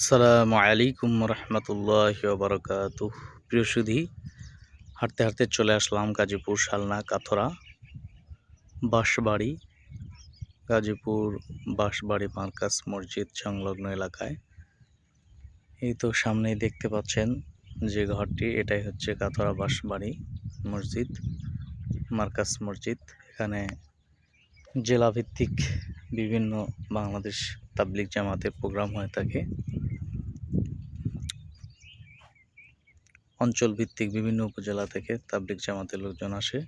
আসসালামু আলাইকুম রহমতুল্লাহ বারকাত প্রিয় সুধি, হাঁটতে হাঁটতে চলে আসলাম গাজীপুর শালনা কাথরা বাঁশবাড়ি, গাজীপুর বাঁশবাড়ি মার্কাস মসজিদ সংলগ্ন এলাকায়। এই তো সামনেই দেখতে পাচ্ছেন যে ঘরটি, এটাই হচ্ছে কাথরা বাঁশবাড়ি মসজিদ, মার্কাস মসজিদ। এখানে জেলাভিত্তিক বিভিন্ন বাংলাদেশ তাবলিক জামাতের প্রোগ্রাম হয়ে থাকে। অঞ্চল ভিত্তিক বিভিন্ন উপজেলা থেকে তাবলিক জামাতের লোকজন আসে।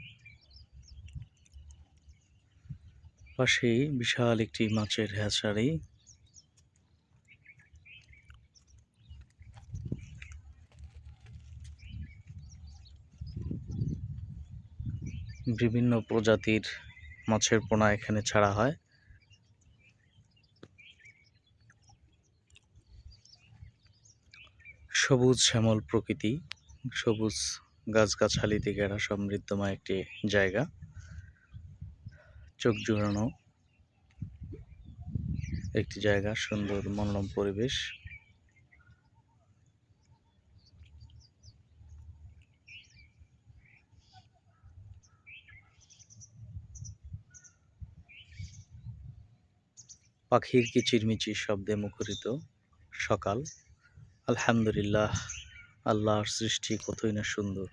পাশেই বিশাল একটি মাছের হ্যাচারি। বিভিন্ন প্রজাতির মাছের পোনা এখানে ছাড়া হয়। সবুজ শ্যামল প্রকৃতি। সবুজ গাছগাছালিতে ঘেরা সমৃদ্ধময় একটি জায়গা। চোখ জুড়ানো একটি জায়গা, সুন্দর মনোরম পরিবেশ। পাখির কিচিরমিচির শব্দে মুখরিত সকাল। আলহামদুলিল্লাহ। আল্লাহর সৃষ্টি কতই না সুন্দর।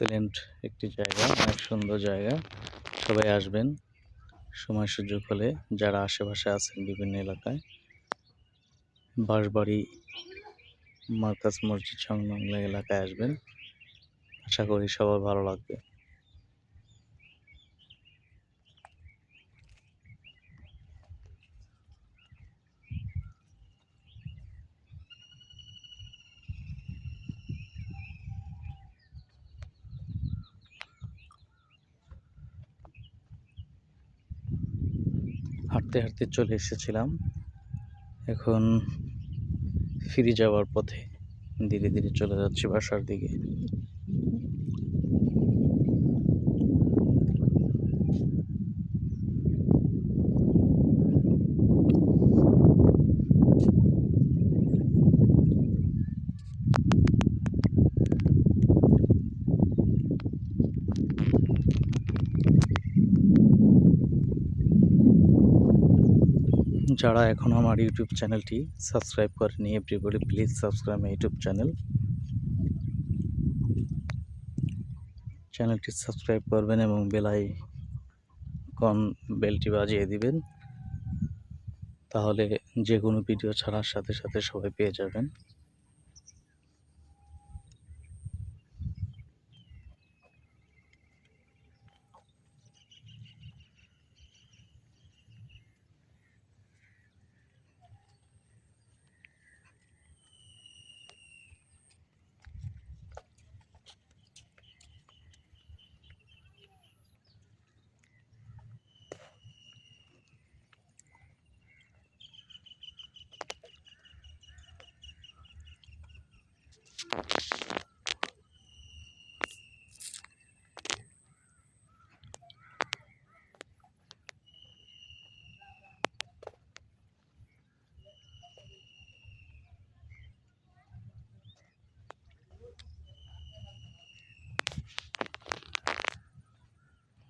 এক্সেলেন্ট একটি জায়গা, অনেক সুন্দর জায়গা। সবাই আসবেন, সময় সুযোগ হলে যারা আশেপাশে আছেন বিভিন্ন এলাকায়। বাঁশবাড়ি, মার্কাজ মসজিদ সংলগ্ন এলাকায় আসবেন। আশা করি সবার ভালো লাগবে। হাঁটতে হাঁটতে চলে এসেছিলাম। এখন ফিরে যাওয়ার পথে ধীরে ধীরে চলে যাচ্ছি বাসার দিকে। যারা এখন আমার ইউটিউব চ্যানেলটি সাবস্ক্রাইব করেনি everybody please subscribe my YouTube channel চ্যানেলটি সাবস্ক্রাইব করবেন এবং বেলাই কন বেলটি বাজিয়ে দিবেন, তাহলে যে কোনো ভিডিও ছাড়ার সাথে সাথে সবাই পেয়ে যাবেন।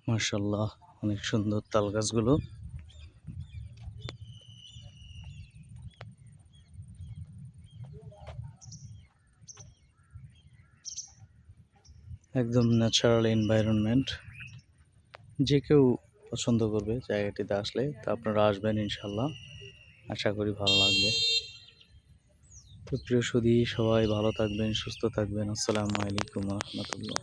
মার্শাল্লাহ অনেক সুন্দর তাল গাছগুলো। একদম ন্যাচারাল এনভায়রনমেন্ট যে কেউ পছন্দ করবে জায়গাটিতে আসলে, তা আপনারা আসবেন ইনশাল্লাহ আশা করি ভালো লাগবে। তো প্রিয় সবাই ভালো থাকবেন, সুস্থ থাকবেন। আসসালামু আলাইকুম রহমতুল্লাহ।